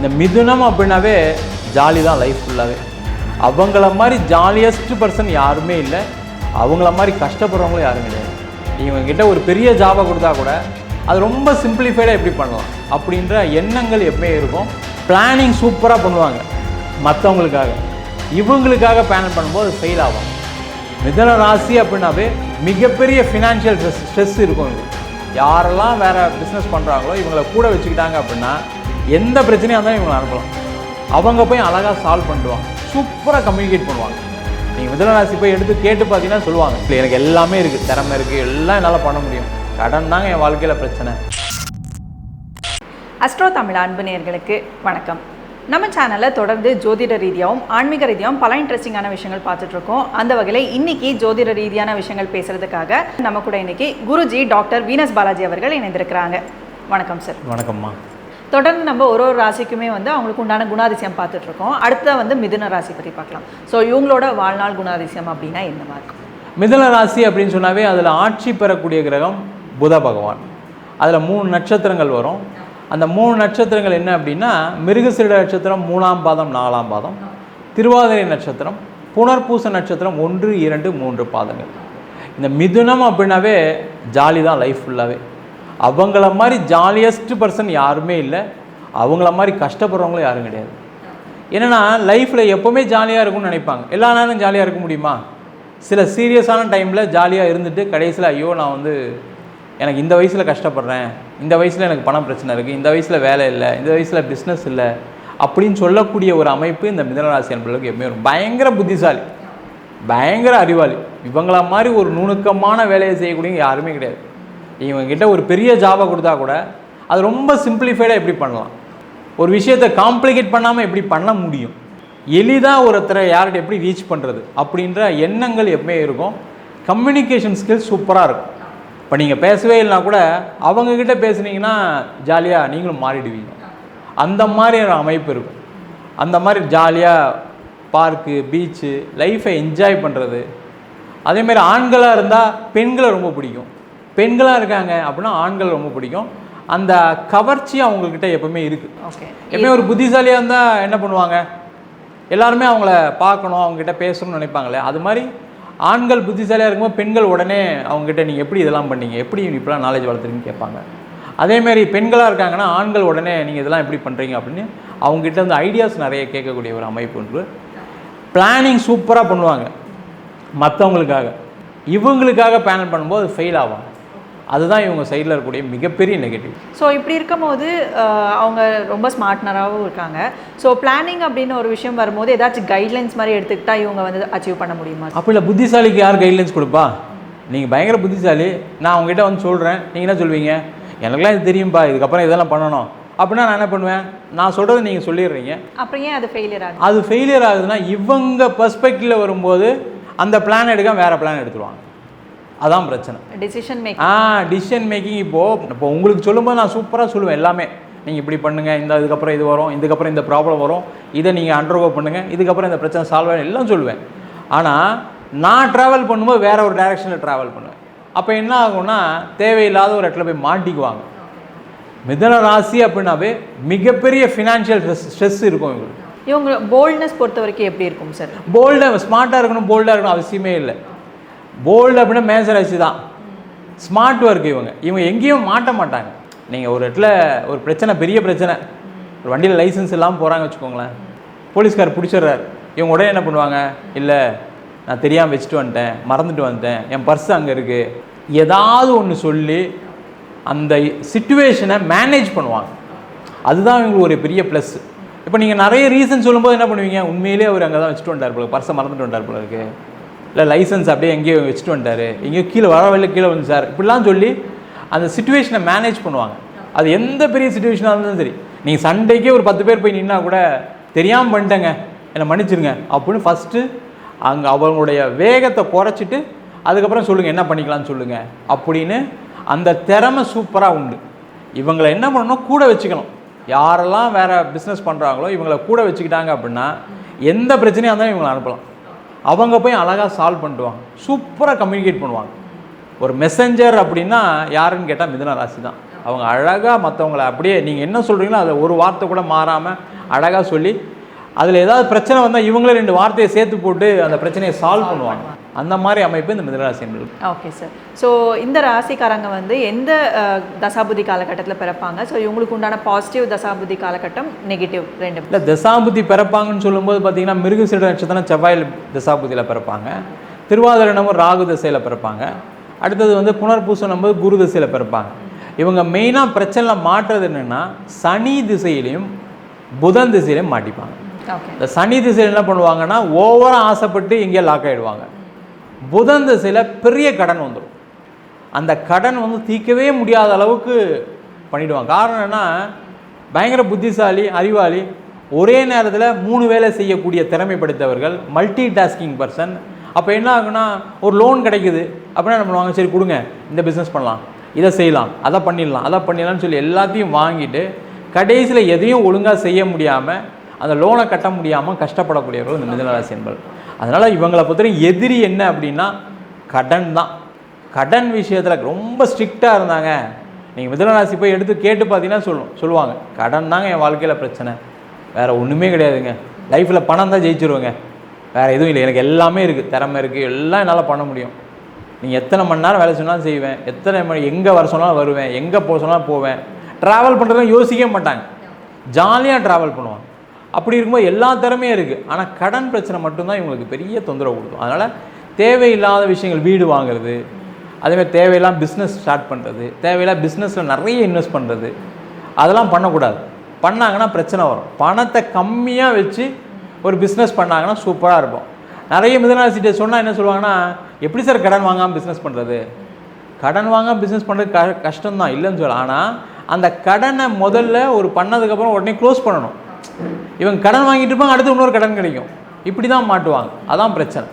இந்த மிதுனம் அப்படின்னாவே ஜாலி தான் லைஃப் ஃபுல்லாகவே அவங்கள மாதிரி ஜாலியஸ்ட் பர்சன் யாருமே இல்லை. அவங்கள மாதிரி கஷ்டப்படுறவங்களும் யாரும் கிடையாது இவங்ககிட்ட ஒரு பெரிய ஜாபை கொடுத்தா கூட அது ரொம்ப சிம்பிளிஃபைடாக எப்படி பண்ணலாம் அப்படின்ற எண்ணங்கள் எப்பவுமே இருக்கும். பிளானிங் சூப்பராக பண்ணுவாங்க மற்றவங்களுக்காக இவங்களுக்காக பிளான் பண்ணும்போது அது ஃபெயில் ஆகும். மிதன ராசி அப்படின்னாவே மிகப்பெரிய ஃபினான்ஷியல் ஸ்ட்ரெஸ் ஸ்ட்ரெஸ் இருக்கும் இவங்களுக்கு யாரெல்லாம் வேறு பிஸ்னஸ் பண்ணுறாங்களோ இவங்களை கூட வச்சுக்கிட்டாங்க அப்படின்னா எந்த பிரச்சனையாக இருந்தாலும் இவங்களை அனுப்பலாம். அவங்க போய் அழகாக சால்வ் பண்ணிடுவாங்க. சூப்பராக கம்யூனிகேட் பண்ணுவாங்க. நீங்கள் மிதன ராசி போய் எடுத்து கேட்டு பார்த்தீங்கன்னா சொல்லுவாங்க. இல்லை எனக்கு எல்லாமே இருக்குது திறமை இருக்குது எல்லாம் என்னால் பண்ண முடியும். கடன் தாங்க என் வாழ்க்கையில் பிரச்சனை. அஸ்ட்ரோ தமிழ் அன்பு நேயர்களுக்கு வணக்கம். நம்ம சேனலில் தொடர்ந்து ஜோதிட ரீதியாகவும் ஆன்மீக ரீதியாகவும் பல இன்ட்ரெஸ்டிங்கான விஷயங்கள் பார்த்துட்டு இருக்கோம். அந்த வகையில் இன்னைக்கு ஜோதிட ரீதியான விஷயங்கள் பேசுறதுக்காக நம்ம கூட இன்னைக்கு குருஜி டாக்டர் வீனஸ் பாலாஜி அவர்கள் இணைந்திருக்கிறாங்க. வணக்கம் சார் வணக்கம்மா. தொடர்ந்து நம்ம ஒரு ஒரு ராசிக்குமே வந்து அவங்களுக்கு உண்டான குணாதிசயம் பார்த்துட்டு இருக்கோம் அடுத்த வந்து மிதுன ராசி பற்றி பார்க்கலாம். ஸோ இவங்களோட வாழ்நாள் குணாதிசயம் அப்படின்னா என்னவா இருக்கும் மிதுன ராசி அப்படின்னு சொன்னாவே அதில் ஆட்சி பெறக்கூடிய கிரகம் புத பகவான். அதில் மூணு நட்சத்திரங்கள் வரும். அந்த மூணு நட்சத்திரங்கள் என்ன அப்படின்னா மிருகசீட நட்சத்திரம் மூணாம் பாதம் நாலாம் பாதம். திருவாதிரை நட்சத்திரம் புனர்பூச நட்சத்திரம் ஒன்று இரண்டு மூன்று பாதங்கள். இந்த மிதுனம் அப்படின்னாவே ஜாலி தான் லைஃப் ஃபுல்லாகவே அவங்கள மாதிரி ஜாலியஸ்ட் பர்சன் யாருமே இல்லை. அவங்கள மாதிரி கஷ்டப்படுறவங்களும் யாரும் கிடையாது. என்னென்னா லைஃப்பில் எப்போவுமே ஜாலியாக இருக்கும்னு நினைப்பாங்க. எல்லா நேரம் ஜாலியாக இருக்க முடியுமா? சில சீரியஸான டைமில் ஜாலியாக இருந்துட்டு கடைசியில் ஐயோ நான் வந்து எனக்கு இந்த வயசில் கஷ்டப்படுறேன். இந்த வயசில் எனக்கு பணம் பிரச்சனை இருக்குது இந்த வயசில் வேலை இல்லை. இந்த வயசில் பிஸ்னஸ் இல்லை. அப்படின்னு சொல்லக்கூடிய ஒரு அமைப்பு இந்த மிதனராசி அன்பர்களுக்கு எப்பவுமே வரும். பயங்கர புத்திசாலி. பயங்கர அறிவாளி. இவங்கள மாதிரி ஒரு நுணுக்கமான வேலையை செய்யக்கூடிய யாருமே கிடையாது. இவங்ககிட்ட ஒரு பெரிய ஜாபை கொடுத்தா கூட அது ரொம்ப சிம்பிளிஃபைடாக எப்படி பண்ணலாம்? ஒரு விஷயத்தை காம்ப்ளிகேட் பண்ணாமல் எப்படி பண்ண முடியும்? எளிதாக ஒருத்தரை யார்கிட்ட எப்படி ரீச் பண்ணுறது அப்படின்ற எண்ணங்கள் எப்பவுமே இருக்கும். கம்யூனிகேஷன் ஸ்கில்ஸ் சூப்பராக இருக்கும். இப்போ நீங்கள் பேசவே இல்லைனா கூட அவங்கக்கிட்ட பேசுனீங்கன்னா ஜாலியாக நீங்களும் மாறிடுவீங்க. அந்த மாதிரி ஒரு அமைப்பு இருக்கும். அந்த மாதிரி ஜாலியாக பார்க்கு பீச்சு லைஃப்பை என்ஜாய் பண்ணுறது அதேமாதிரி ஆண்களாக இருந்தால் பெண்களை ரொம்ப பிடிக்கும். பெண்களாக இருக்காங்க அப்படின்னா ஆண்கள் ரொம்ப பிடிக்கும். அந்த கவர்ச்சி அவங்கக்கிட்ட எப்பவுமே இருக்குது ஓகே. எப்பவுமே ஒரு புத்திசாலியாக இருந்தால் என்ன பண்ணுவாங்க? எல்லாருமே அவங்கள பார்க்கணும் அவங்ககிட்ட பேசணும்னு நினைப்பாங்களே அது மாதிரி ஆண்கள் புத்திசாலியாக இருக்கும்போது பெண்கள் உடனே அவங்ககிட்ட நீங்கள் எப்படி இதெல்லாம் பண்ணீங்க? எப்படி இப்படிலாம் நாலேஜ் வளர்த்துறீங்கன்னு கேட்பாங்க. அதேமாரி பெண்களாக இருக்காங்கன்னா ஆண்கள் உடனே நீங்கள் இதெல்லாம் எப்படி பண்ணுறீங்க அப்படின்னு அவங்ககிட்ட வந்து ஐடியாஸ் நிறைய கேட்கக்கூடிய ஒரு அமைப்பு ஒன்று. பிளானிங் சூப்பராக பண்ணுவாங்க. மற்றவங்களுக்காக இவங்களுக்காக பிளான் பண்ணும்போது ஃபெயில் ஆவாங்க அதுதான் இவங்க சைடில் இருக்கக்கூடிய மிகப்பெரிய நெகட்டிவ் ஸோ இப்படி இருக்கும்போது அவங்க ரொம்ப ஸ்மார்ட்னராகவும் இருக்காங்க. ஸோ பிளானிங் அப்படின்னு ஒரு விஷயம் வரும்போது ஏதாச்சும் கைட்லைன்ஸ் மாதிரி எடுத்துக்கிட்டா இவங்க வந்து அச்சீவ் பண்ண முடியுமா? அப்போ இல்லை புத்திசாலிக்கு யார் கைட்லைன்ஸ் கொடுப்பா? நீங்கள் பயங்கர புத்திசாலி. நான் உங்ககிட்ட வந்து சொல்கிறேன் நீங்கள் என்ன சொல்வீங்க? எனக்குலாம் இது தெரியும்பா இதுக்கப்புறம் இதெல்லாம் பண்ணணும். அப்படின்னா நான் என்ன பண்ணுவேன்? நான் சொல்கிறத நீங்கள் சொல்லிடுறீங்க. அப்புறம் ஏன் அது ஃபெயிலியர் ஆகுது? அது ஃபெயிலியர் ஆகுதுன்னா இவங்க பர்ஸ்பெக்டிவில் வரும்போது அந்த பிளான் எடுக்க வேறு பிளான் எடுத்துருவாங்க. அதான் பிரச்சனை. Decision make ah decision making இப்போது இப்போ உங்களுக்கு சொல்லும்போது நான் சூப்பராக சொல்லுவேன் எல்லாமே. நீங்கள் இப்படி பண்ணுங்கள் இந்த இதுக்கப்புறம் இது வரும் இதுக்கப்புறம் இந்த ப்ராப்ளம் வரும் இதை நீங்கள் அண்டர்கோ பண்ணுங்கள் இதுக்கப்புறம் இந்த பிரச்சனை சால்வ் ஆகும் எல்லாம் சொல்லுவேன். ஆனால் நான் ட்ராவல் பண்ணும்போது வேற ஒரு டைரெக்ஷனில் ட்ராவல் பண்ணுவேன். அப்போ என்ன ஆகும்னா தேவையில்லாத ஒரு இடத்துல போய் மாட்டிக்குவாங்க. மிதன ராசி அப்படின்னாவே மிகப்பெரிய ஃபினான்ஷியல் ஸ்ட்ரெஸ் ஸ்ட்ரெஸ் இருக்கும் இவங்களுக்கு. இவங்க போல்ட்னஸ் பொறுத்த வரைக்கும் எப்படி இருக்கும் சார் போல்டாக ஸ்மார்ட்டாக இருக்கணும் போல்டாக இருக்கணும் அவசியமே இல்லை. போல்டு அப்படின்னா மேசராசி தான். ஸ்மார்ட் ஒர்க் இவங்க. இவங்க எங்கேயும் மாட்ட மாட்டாங்க. நீங்கள் ஒரு இடத்துல ஒரு பிரச்சனை பெரிய பிரச்சனை ஒரு வண்டியில் லைசன்ஸ் இல்லாமல் போகிறாங்க வச்சுக்கோங்களேன். போலீஸ்கார் பிடிச்சிடுறாரு. இவங்க உடனே என்ன பண்ணுவாங்க? இல்லை நான் தெரியாமல் வச்சுட்டு வந்துட்டேன். மறந்துட்டு வந்துட்டேன். என் பர்ஸ் அங்கே இருக்குது ஏதாவது ஒன்று சொல்லி அந்த சுச்சுவேஷனை மேனேஜ் பண்ணுவாங்க. அதுதான் இவங்களுக்கு ஒரு பெரிய ப்ளஸ் இப்போ நீங்கள் நிறைய ரீசன் சொல்லும்போது என்ன பண்ணுவீங்க? உண்மையிலே அவர் அங்கே தான் வச்சுட்டு வந்தார் போல பர்ஸை மறந்துட்டு வந்தார் போல இருக்குது இல்லை லைசன்ஸ் அப்படியே எங்கேயோ வச்சுட்டு வந்துட்டாரு. எங்கேயோ கீழே வர வழியில் கீழே வந்து சார் இப்படிலாம் சொல்லி அந்த சுச்சுவேஷனை மேனேஜ் பண்ணுவாங்க. அது எந்த பெரிய சுச்சுவேஷனாக இருந்தாலும் சரி. நீங்கள் சண்டைக்கே ஒரு பத்து பேர் போய் நின்னா கூட தெரியாமல் பண்ணிட்டேங்க என்னை மன்னிச்சிருங்க அப்படின்னு ஃபஸ்ட்டு அங்கே அவங்களுடைய வேகத்தை குறைச்சிட்டு அதுக்கப்புறம் சொல்லுங்கள் என்ன பண்ணிக்கலாம்னு சொல்லுங்கள் அப்படின்னு அந்த திறமை சூப்பராக உண்டு. இவங்களை என்ன பண்ணணும் கூட வச்சுக்கணும். யாரெல்லாம் வேறு பிஸ்னஸ் பண்ணுறாங்களோ இவங்களை கூட வச்சுக்கிட்டாங்க அப்படின்னா எந்த பிரச்சனையாக இருந்தாலும் இவங்களை அனுப்பலாம். அவங்க போய் அழகாக சால்வ் பண்ணிடுவாங்க. சூப்பராக கம்யூனிகேட் பண்ணுவாங்க. ஒரு மெசஞ்சர் அப்படின்னா யாருன்னு கேட்டால் மிதுன ராசி தான். அவங்க அழகாக மற்றவங்கள அப்படியே நீங்கள் என்ன சொல்கிறீங்களோ அதை ஒரு வார்த்தை கூட மாறாமல் அழகாக சொல்லி அதில் ஏதாவது பிரச்சனை வந்தால் இவங்களே ரெண்டு வார்த்தையை சேர்த்து போட்டு அந்த பிரச்சனையை சால்வ் பண்ணுவாங்க. அந்த மாதிரி அமைப்பு இந்த என்பது ஓகே சார் ஸோ இந்த ராசிக்காரங்க வந்து எந்த தசாபுதி காலகட்டத்தில் பிறப்பாங்க? ஸோ இவங்களுக்கு உண்டான பாசிட்டிவ் தசாபுதி காலகட்டம் நெகட்டிவ் ரெண்டு. இல்லை தசாபுத்தி பிறப்பாங்கன்னு சொல்லும்போது பார்த்தீங்கன்னா மிருகசீட நட்சத்திரம் செவ்வாயில் தசாபுத்தியில் பிறப்பாங்க. திருவாதிரனமும் ராகு திசையில் பிறப்பாங்க. அடுத்தது வந்து புனர்பூசம் போது குரு திசையில் பிறப்பாங்க. இவங்க மெயினாக பிரச்சனையில் மாற்றுறது என்னென்னா சனி திசையிலையும் புதன் திசையிலையும் மாட்டிப்பாங்க. இந்த சனி திசையில் என்ன பண்ணுவாங்கன்னா ஓவராக ஆசைப்பட்டு இங்கே லாக் ஆகிடுவாங்க புதன் திசையில் பெரிய கடன் வந்துடும். அந்த கடன் வந்து தீர்க்கவே முடியாத அளவுக்கு பண்ணிவிடுவான் காரணம் என்ன? பயங்கர புத்திசாலி அறிவாளி ஒரே நேரத்தில் மூணு வேலை செய்யக்கூடிய திறமை படைத்தவர்கள் மல்டி டாஸ்கிங் பர்சன் அப்போ என்ன ஆகுனா ஒரு லோன் கிடைக்குது. அப்படின்னா என்ன பண்ணுவாங்க? சரி கொடுங்க. இந்த பிஸ்னஸ் பண்ணலாம். இதை செய்யலாம். அதை பண்ணிடலாம். அதை பண்ணிடலாம்னு சொல்லி எல்லாத்தையும் வாங்கிட்டு கடைசியில் எதையும் ஒழுங்காக செய்ய முடியாமல் அந்த லோனை கட்ட முடியாமல் கஷ்டப்படக்கூடியவர்கள் இந்த மிதனராசி என்பது அதனால் இவங்களை பொறுத்தவரைக்கும் எதிரி என்ன அப்படின்னா கடன் தான். கடன் விஷயத்தில் ரொம்ப ஸ்ட்ரிக்டாக இருந்தாங்க. நீங்கள் மிதனராசி போய் எடுத்து கேட்டு பார்த்தீங்கன்னா சொல்லும் சொல்லுவாங்க. கடன் தாங்க என் வாழ்க்கையில் பிரச்சனை. வேறு ஒன்றுமே கிடையாதுங்க. லைஃப்பில் பணம் தான் ஜெயிச்சிருவேங்க. வேறு எதுவும் இல்லை. எனக்கு எல்லாமே இருக்குது திறமை இருக்குது எல்லாம் என்னால் பண்ண முடியும். நீங்கள் எத்தனை மணி நேரம் வேலை சொன்னாலும் செய்வேன். எத்தனை மணி எங்கே வர சொன்னாலும் வருவேன். எங்கே போக சொன்னாலும் போவேன். ட்ராவல் பண்ணுறதுலாம் யோசிக்கவே மாட்டாங்க. ஜாலியாக ட்ராவல் பண்ணுவாங்க. அப்படி இருக்கும்போது எல்லா திறமையும் இருக்குது ஆனால் கடன் பிரச்சனை மட்டும்தான் இவங்களுக்கு பெரிய தொந்தரவு கொடுக்கும். அதனால் தேவையில்லாத விஷயங்கள் வீடு வாங்குறது அதேமாதிரி தேவையில்லாம் பிஸ்னஸ் ஸ்டார்ட் பண்ணுறது தேவையில்லாம் பிஸ்னஸில் நிறைய இன்வெஸ்ட் பண்ணுறது அதெல்லாம் பண்ணக்கூடாது. பண்ணாங்கன்னா பிரச்சனை வரும். பணத்தை கம்மியாக வச்சு ஒரு பிஸ்னஸ் பண்ணாங்கன்னா சூப்பராக இருக்கும். நிறைய மிதனாசிட்ட சொன்னால் என்ன சொல்லுவாங்கன்னா எப்படி சார் கடன் வாங்காமல் பிஸ்னஸ் பண்ணுறது கடன் வாங்காமல் பிஸ்னஸ் பண்ணுறது க கஷ்டம்தான் இல்லைன்னு சொல்ல ஆனால் அந்த கடனை முதல்ல ஒரு பண்ணதுக்கப்புறம் உடனே க்ளோஸ் பண்ணணும். இவங்க கடன் வாங்கிட்டு இருப்பாங்க அடுத்து இன்னொரு கடன் கிடைக்கும். இப்படி தான் மாட்டுவாங்க. அதான் பிரச்சனை.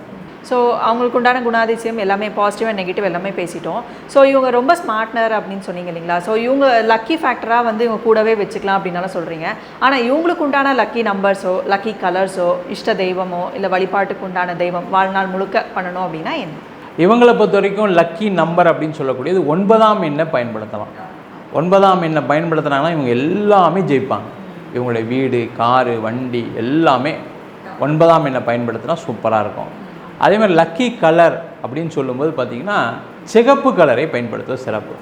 ஸோ அவங்களுக்கு உண்டான குணாதிசயம் எல்லாமே பாசிட்டிவ் அண்ட் நெகட்டிவ் எல்லாமே பேசிட்டோம். ஸோ இவங்க ரொம்ப ஸ்மார்ட்னர் அப்படின்னு சொன்னீங்க இல்லைங்களா? ஸோ இவங்க லக்கி ஃபேக்டராக வந்து இவங்க கூடவே வச்சுக்கலாம் அப்படின்னாலும் சொல்கிறீங்க ஆனால் இவங்களுக்கு உண்டான லக்கி நம்பர்ஸோ லக்கி கலர்ஸோ இஷ்ட தெய்வமோ இல்லை வழிபாட்டுக்கு உண்டான தெய்வம் வாழ்நாள் முழுக்க பண்ணணும் அப்படின்னா என்ன? இவங்களை பொறுத்த வரைக்கும் லக்கி நம்பர் அப்படின்னு சொல்லக்கூடியது ஒன்பதாம் எண்ணை பயன்படுத்தலாம். ஒன்பதாம் எண்ணை பயன்படுத்தினாங்கன்னா இவங்க எல்லாமே ஜெயிப்பாங்க. இவங்களுடைய வீடு காரு வண்டி எல்லாமே ஒன்பதாம் எண்ணை பயன்படுத்தினா சூப்பராக இருக்கும். அதே மாதிரி லக்கி கலர் அப்படின்னு சொல்லும்போது பார்த்தீங்கன்னா சிகப்பு கலரை பயன்படுத்துவது சிறப்பு.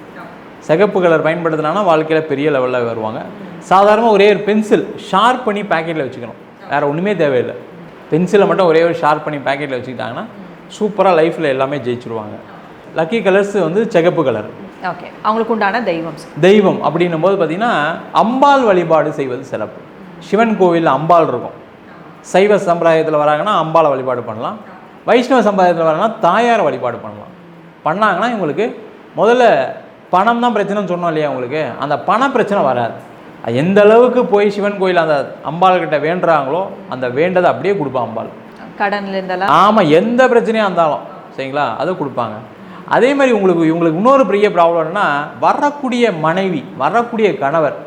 சிகப்பு கலர் பயன்படுத்தினாங்கன்னா வாழ்க்கையில் பெரிய லெவலில் வருவாங்க. சாதாரணமாக ஒரே ஒரு பென்சில் ஷார்ப் பண்ணி பேக்கெட்டில் வச்சுக்கணும். வேறு ஒன்றுமே தேவையில்லை. பென்சிலை மட்டும் ஒரே ஒரு ஷார்ப் பண்ணி பேக்கெட்டில் வச்சுக்கிட்டாங்கன்னா சூப்பராக லைஃப்பில் எல்லாமே ஜெயிச்சிருவாங்க. லக்கி கலர்ஸ் வந்து சிகப்பு கலர் ஓகே அவங்களுக்கு உண்டான தெய்வம். தெய்வம் அப்படின்னும் போது பார்த்தீங்கன்னா அம்பாள் வழிபாடு செய்வது சிறப்பு. சிவன் கோவிலில் அம்பாள் இருக்கும். சைவ சம்பிரதாயத்தில் வராங்கன்னா அம்பாளை வழிபாடு பண்ணலாம். வைஷ்ணவ சம்பிரதாயத்தில் வராங்கன்னா தாயாரை வழிபாடு பண்ணலாம். பண்ணாங்கன்னா இவங்களுக்கு முதல்ல பணம் தான் பிரச்சனைன்னு சொன்னோம் இல்லையா உங்களுக்கு? அந்த பண பிரச்சனை வராது. எந்த அளவுக்கு போய் சிவன் கோயில் அந்த அம்பாள் கிட்ட வேண்டுறாங்களோ அந்த வேண்டதை அப்படியே கொடுப்பா அம்பாள். கடன்ல இருந்தெல்லாம். ஆமாம் எந்த பிரச்சனையாக இருந்தாலும். சரிங்களா? அதை கொடுப்பாங்க. அதே மாதிரி உங்களுக்கு இவங்களுக்கு இன்னொரு பெரிய ப்ராப்ளம்னா வரக்கூடிய மனைவி வரக்கூடிய கணவர்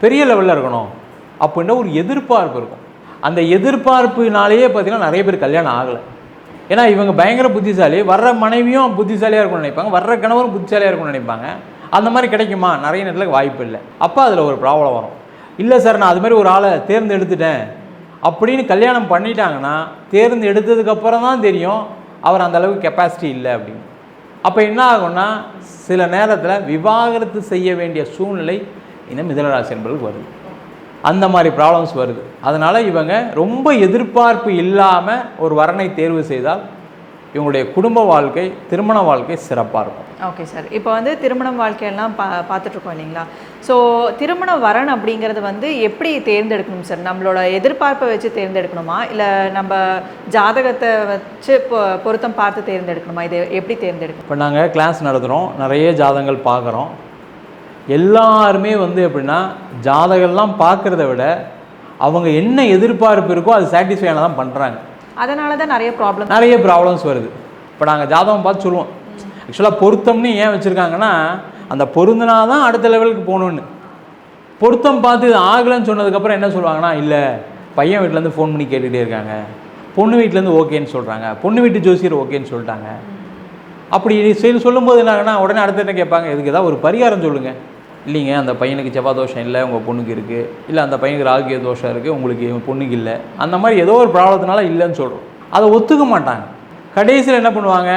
பெரிய லெவலில் இருக்கணும். அப்படின்ற ஒரு எதிர்பார்ப்பு இருக்கும். அந்த எதிர்பார்ப்புனாலேயே பார்த்தீங்கன்னா நிறைய பேர் கல்யாணம் ஆகலை. ஏன்னா இவங்க பயங்கர புத்திசாலி. வர்ற மனைவியும் புத்திசாலியாக இருக்கும்னு நினைப்பாங்க. வர்ற கணவரும் புத்திசாலியாக இருக்கணும்னு நினைப்பாங்க. அந்த மாதிரி கிடைக்குமா? நிறைய நேரத்தில் வாய்ப்பு இல்லை. அப்போ அதில் ஒரு ப்ராப்ளம் வரும். இல்லை சார் நான் அது மாதிரி ஒரு ஆளை தேர்ந்தெடுத்துட்டேன் அப்படின்னு கல்யாணம் பண்ணிட்டாங்கன்னா தேர்ந்தெடுத்ததுக்கப்புறம் தான் தெரியும். அவர் அந்த அளவுக்கு கெப்பாசிட்டி இல்லை அப்படின்னு. அப்போ என்ன ஆகும்னா சில நேரத்தில் விவாகரத்து செய்ய வேண்டிய சூழ்நிலை இந்த மிதனராசி என்பதுக்கு வருது. அந்த மாதிரி ப்ராப்ளம்ஸ் வருது. அதனால் இவங்க ரொம்ப எதிர்பார்ப்பு இல்லாமல் ஒரு வரனை தேர்வு செய்தால் இவங்களுடைய குடும்ப வாழ்க்கை திருமண வாழ்க்கை சிறப்பாக இருக்கும். ஓகே சார் இப்போ வந்து திருமணம் வாழ்க்கையெல்லாம் பா பார்த்துட்ருக்கோம் இல்லைங்களா? ஸோ திருமண வரன் அப்படிங்கிறது வந்து எப்படி தேர்ந்தெடுக்கணும் சார் நம்மளோட எதிர்பார்ப்பை வச்சு தேர்ந்தெடுக்கணுமா? இல்லை நம்ம ஜாதகத்தை வச்சு பொ- பொருத்தம் பார்த்து தேர்ந்தெடுக்கணுமா? இது எப்படி தேர்ந்தெடுக்கணும்? இப்போ நாங்கள் கிளாஸ் நடத்துகிறோம் நிறைய ஜாதகங்கள் பார்க்குறோம். எல்லாருமே வந்து எப்படின்னா ஜாதகம்லாம் பார்க்குறத விட அவங்க என்ன எதிர்பார்ப்பு இருக்கோ அது சாட்டிஸ்ஃபை தான் பண்ணுறாங்க அதனால தான் நிறைய ப்ராப்ளம் நிறைய ப்ராப்ளம்ஸ் வருது. இப்போ நாங்கள் ஜாதகம் பார்த்து சொல்லுவோம். ஆக்சுவலாக பொருத்தம்னு ஏன் வச்சுருக்காங்கன்னா அந்த பொருந்தினா தான் அடுத்த லெவலுக்கு போகணுன்னு பொருத்தம் பார்த்து இது ஆகலைன்னு சொன்னதுக்கப்புறம் என்ன சொல்லுவாங்கன்னா இல்லை பையன் வீட்டிலேருந்து ஃபோன் பண்ணி கேட்டுகிட்டே இருக்காங்க. பொண்ணு வீட்டிலேருந்து ஓகேன்னு சொல்கிறாங்க பொண்ணு வீட்டு ஜோசியர் ஓகேன்னு சொல்லிட்டாங்க. அப்படி சரி சொல்லும்போது என்ன உடனே அடுத்த என்ன கேட்பாங்க? இதுக்கு ஏதாவது ஒரு பரிகாரம் சொல்லுங்கள் இல்லைங்க அந்த பையனுக்கு செவ்வாய் தோஷம் இல்லை உங்கள் பொண்ணுக்கு இருக்குது இல்லை அந்த பையனுக்கு ராகிய தோஷம் இருக்குது உங்களுக்கு இவன் பொண்ணுக்கு இல்லை. அந்த மாதிரி ஏதோ ஒரு ப்ராப்ளத்தினால இல்லைன்னு சொல்கிறோம் அதை ஒத்துக்க மாட்டாங்க. கடைசியில் என்ன பண்ணுவாங்க?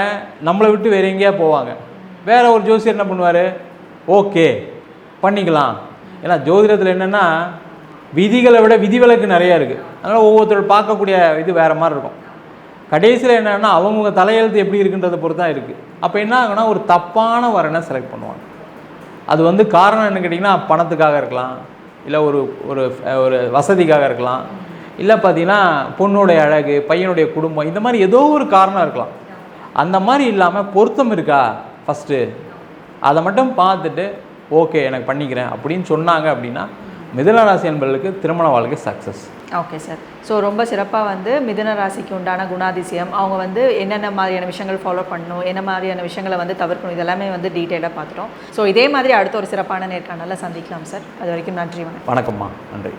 நம்மளை விட்டு வேற எங்கேயா போவாங்க. வேற ஒரு ஜோசியர் என்ன பண்ணுவார்? ஓகே பண்ணிக்கலாம். ஏன்னா ஜோதிடத்தில் என்னென்னா விதிகளை விட விதிவிலக்கு நிறையா இருக்குது அதனால் ஒவ்வொருத்தர் பார்க்கக்கூடிய இது வேறு மாதிரி இருக்கும். கடைசியில் என்னென்னா அவங்கவுங்க தலையெழுத்து எப்படி இருக்குன்றதை பொறுத்து தான் இருக்குது அப்போ என்ன ஆகுனா ஒரு தப்பான வரனை செலக்ட் பண்ணுவாங்க. அது வந்து காரணம் என்ன கேட்டிங்கன்னா பணத்துக்காக இருக்கலாம். இல்லை ஒரு ஒரு ஒரு வசதிக்காக இருக்கலாம். இல்லை பார்த்தீங்கன்னா பொண்ணுடைய அழகு பையனுடைய குடும்பம் இந்த மாதிரி ஏதோ ஒரு காரணம் இருக்கலாம். அந்த மாதிரி இல்லாமல் பொருத்தம் இருக்கா? ஃபஸ்ட்டு அதை மட்டும் பார்த்துட்டு ஓகே எனக்கு பண்ணிக்கிறேன் அப்படின்னு சொன்னாங்க அப்படின்னா மிதுன ராசி என்பவர்களுக்கு திருமண வாழ்க்கை சக்ஸஸ் ஓகே சார் ஸோ ரொம்ப சிறப்பாக வந்து மிதுன ராசிக்கு உண்டான குணாதிசயம். அவங்க வந்து என்னென்ன மாதிரியான விஷயங்கள் ஃபாலோ பண்ணணும் என்ன மாதிரியான விஷயங்களை வந்து தவிர்க்கணும் இதெல்லாமே வந்து டீட்டெயிலாக பார்த்துட்டோம். ஸோ இதே மாதிரி அடுத்த ஒரு சிறப்பான நேர்காணலில் சந்திக்கலாம் சார் அது வரைக்கும் நன்றி வணக்கம். வணக்கம்மா. நன்றி.